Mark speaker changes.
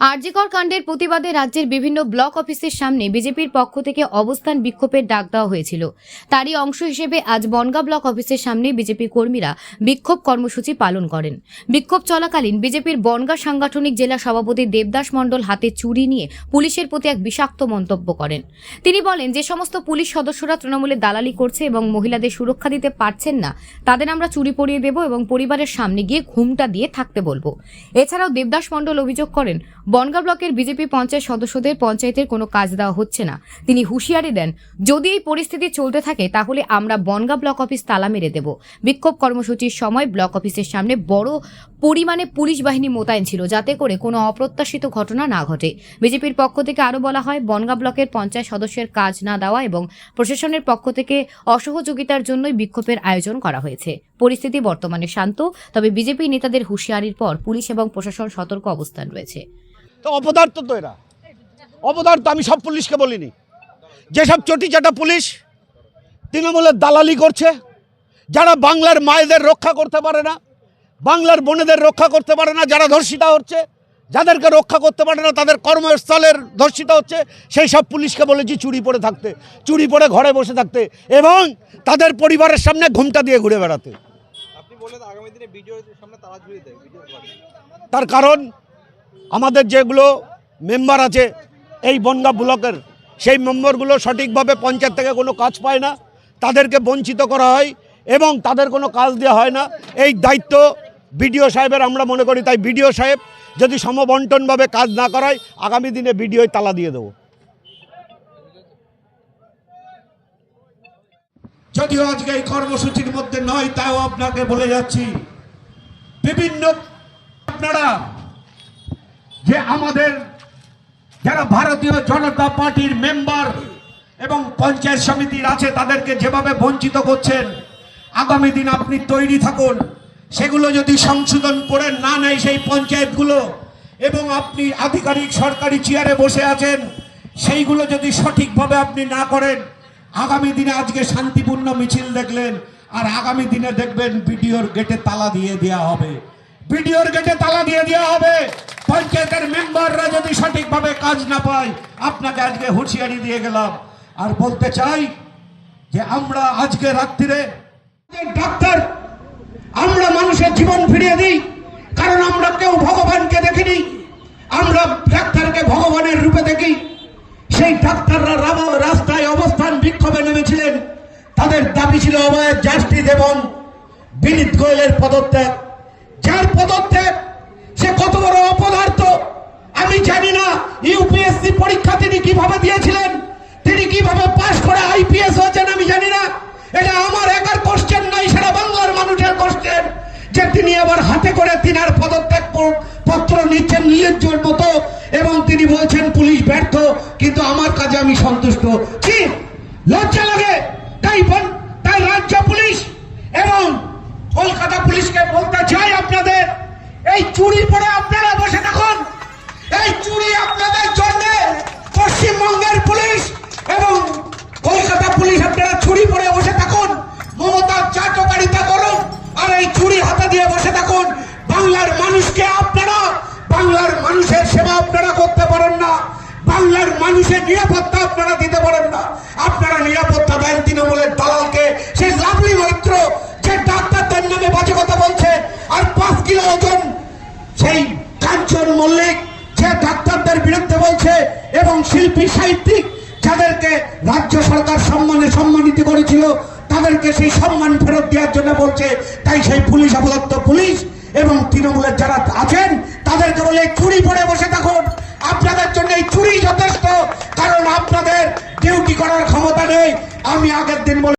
Speaker 1: আরজিকর কাণ্ডের প্রতিবাদে রাজ্যের বিভিন্ন ব্লক অফিসের সামনে বিজেপির পক্ষ থেকে অবস্থান বিক্ষোভের ডাক দেওয়া হয়েছিল। তারই অংশ হিসেবে আজ বনগা ব্লক অফিসের সামনে বিজেপি কর্মীরা বিক্ষোভ কর্মসূচি পালন করেন। বিক্ষোভ চলাকালীন বিজেপির বনগা সাংগঠনিক জেলা সভাপতি দেবদাস মণ্ডল হাতে চুরি নিয়ে পুলিশের প্রতি এক বিষাক্ত মন্তব্য করেন। তিনি বলেন, যে সমস্ত পুলিশ সদস্যরা তৃণমূলে দালালি করছে এবং মহিলাদের সুরক্ষা দিতে পারছেন না, তাদের আমরা চুরি পরিয়ে দেব এবং পরিবারের সামনে গিয়ে ঘুমটা দিয়ে থাকতে বলব। এছাড়াও দেবদাস মণ্ডল অভিযোগ করেন বনগা ব্লকের বিজেপি পঞ্চায়েত সদস্যদের পঞ্চায়েতের কোনো কাজ দেওয়া হচ্ছে না। তিনি হুঁশিয়ারি দেন, যদি এই পরিস্থিতি চলতে থাকে, তাহলে আমরা বনগা ব্লক অফিস তালা মেরে দেব। বিক্ষোভ কর্মসূচির সময় ব্লক অফিসের সামনে বড় পরিমাণে পুলিশ বাহিনী মোতায়েন ছিল, যাতে করে কোনো অপ্রত্যাশিত ঘটনা না ঘটে। বিজেপির পক্ষ থেকে আরও বলা হয়, বনগা ব্লকের পঞ্চায়েত সদস্যের কাজ না দেওয়া এবং প্রশাসনের পক্ষ থেকে অসহযোগিতার জন্যই বিক্ষোভের আয়োজন করা হয়েছে। পরিস্থিতি বর্তমানে শান্ত, তবে বিজেপি নেতাদের হুঁশিয়ারির পর পুলিশ এবং প্রশাসন সতর্ক অবস্থান রয়েছে।
Speaker 2: তো অপদার্থ তো এরা। অপদার্থ আমি সব পুলিশকে বলিনি। যেসব চটি চাটা পুলিশ তৃণমূলের দালালি করছে যারা বাংলার মায়েদের রক্ষা করতে পারে না বাংলার বোনেদের রক্ষা করতে পারে না যারা ধর্ষিতা হচ্ছে যাদেরকে রক্ষা করতে পারে না তাদের কর্মস্থলের ধর্ষিতা হচ্ছে সেই সব পুলিশকে বলেছি চুরি পরে থাকতে চুরি পরে ঘরে বসে থাকতে এবং তাদের পরিবারের সামনে ঘুমটা দিয়ে ঘুরে বেড়াতে। তার কারণ আমাদের যেগুলো মেম্বার আছে, এই বনগা ব্লকের, সেই মেম্বারগুলো সঠিকভাবে পঞ্চায়েত থেকে কোনো কাজ পায় না। তাদেরকে বঞ্চিত করা হয় এবং তাদের কোনো কাজ দেওয়া হয় না। এই দায়িত্ব বিডিও সাহেবের আমরা মনে করি, তাই বিডিও সাহেব যদি সমবন্টনভাবে কাজ না করায়, আগামী দিনে বিডিওয় তালা দিয়ে দেবো।
Speaker 3: যদিও আজকে এই কর্মসূচির মধ্যে নয়, তাও আপনাকে বলে যাচ্ছি, বিভিন্ন আপনারা যে আমাদের যারা ভারতীয় জনতা পার্টির মেম্বার এবং পঞ্চায়েত সমিতির আছে, তাদেরকে যেভাবে বঞ্চিত করছেন, আগামী দিন আপনি তৈরি থাকুন, সেগুলো যদি সংশোধন করে না নেয় সেই পঞ্চায়েতগুলো এবং আপনি আধিকারিক সরকারি চেয়ারে বসে আছেন, সেইগুলো যদি সঠিকভাবে আপনি না করেন, আগামী দিনে আজকে শান্তিপূর্ণ মিছিল দেখলেন, আর আগামী দিনে দেখবেন বিডিওর গেটে তালা দিয়ে দেওয়া হবে। বিডিওর গেটে তালা দিয়ে দেওয়া হবে। পঞ্চায়েতের মেম্বাররা যদি সঠিকভাবে কাজ না পায়, আপনাকে আজকে হুঁশিয়ারি দিয়ে গেলাম। আর বলতে চাই যে আমরা আজকে রাত্রিরে ডাক্তার, আমরা মানুষের জীবন ফিরিয়ে দিই, কারণ আমরা কেউ ভগবানকে দেখিনি, আমরা ডাক্তারকে ভগবানের রূপে দেখি। সেই ডাক্তাররা রাস্তায় অবস্থান বিক্ষোভে নেমেছিলেন। তাদের দাবি ছিল অবয়ের জাস্টিস এবং বিনীত গোয়েলের পদত্যাগ। যার পদত্যাগ সে কত বড় অপদার্থ? আমি জানি না ইউপিএসসি পরীক্ষা তিনি কীভাবে দিয়েছিলেন? তিনি কীভাবে পাশ করে আইপিএস হয়েছেন আমি জানি না। এটা আমার একার কোশ্চেন নাই সারা বাংলার মানুষের কোশ্চেন যে তিনি আবার হাতে করে তিনার পদত্যাগ পত্র নিচ্ছেন নিজের মতো এবং তিনি বলছেন, পুলিশ ব্যর্থ, কিন্তু আমার কাজে আমি সন্তুষ্ট। কি? লজ্জা লাগে? তাই তাই রাজ্য পুলিশ এবং কলকাতা পুলিশকে বলতে চাই আপনাদের। এই চুরি পরে আপনারা বসে থাকুন। এই চুরি আপনাদের জন্য পশ্চিমবঙ্গের পুলিশ এবং কলকাতা পুলিশ আপনারা চুরি পরে বসে থাকুন। মমতার চাটকারিতা করুন আর এই চুরি হাতে দিয়ে বসে থাকুন। বাংলার মানুষকে আপনারা, বাংলার মানুষের সেবা আপনারা করতে পারেন না। বাংলার মানুষের নিরাপত্তা আপনারা দিতে পারেন না। আপনারা নিরাপত্তা দেন তৃণমূলের দালালকে। সেই লাভলি মৈত্র, যে ডাক্তারদের নামে বাজে কথা বলছে, আর পাঁচ কিলো ওজন সেই কাঞ্চন মল্লিক যে ডাক্তারদের বিরুদ্ধে বলছে এবং শিল্পী, সাহিত্যিক যাদেরকে রাজ্য সরকার সম্মানে সম্মানিত করেছিল, তাদেরকে সেই সম্মান ফেরত দেওয়ার জন্য বলছে, তাই সেই পুলিশ অবদত্ত পুলিশ এবং তৃণমূলের যারা আছেন, তাদেরকে বলে চুরি পরে বসে থাকুন। আপনাদের জন্য এই চুরি যথেষ্ট, কারণ আপনাদের ডিউটি করার ক্ষমতা নেই। আমি আগের দিন বলে